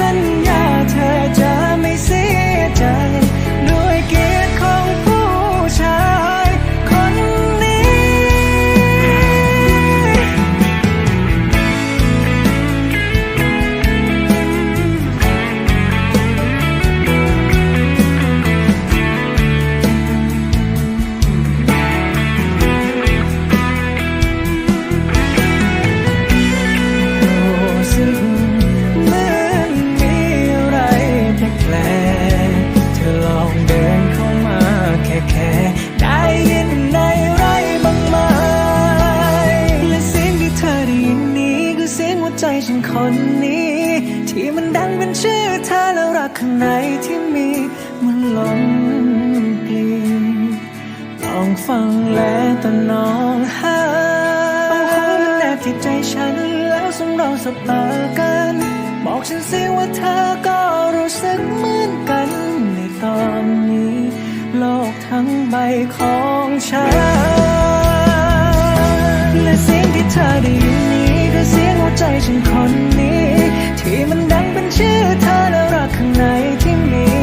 send me ใจฉันคนนี้ ที่มันดังเป็นชื่อเธอแล้วรักข้างในที่มีมันล้นปลีลองฟังและตะนองหาเอาหัวมันแนบที่ใจฉันแล้วสมรองสบตากัน บอกฉันสิว่าเธอก็รู้สึกเหมือนกันในตอนนี้ โลกทั้งใบของฉัน เป็นชื่อเธอแล้วรักข้างในที่มี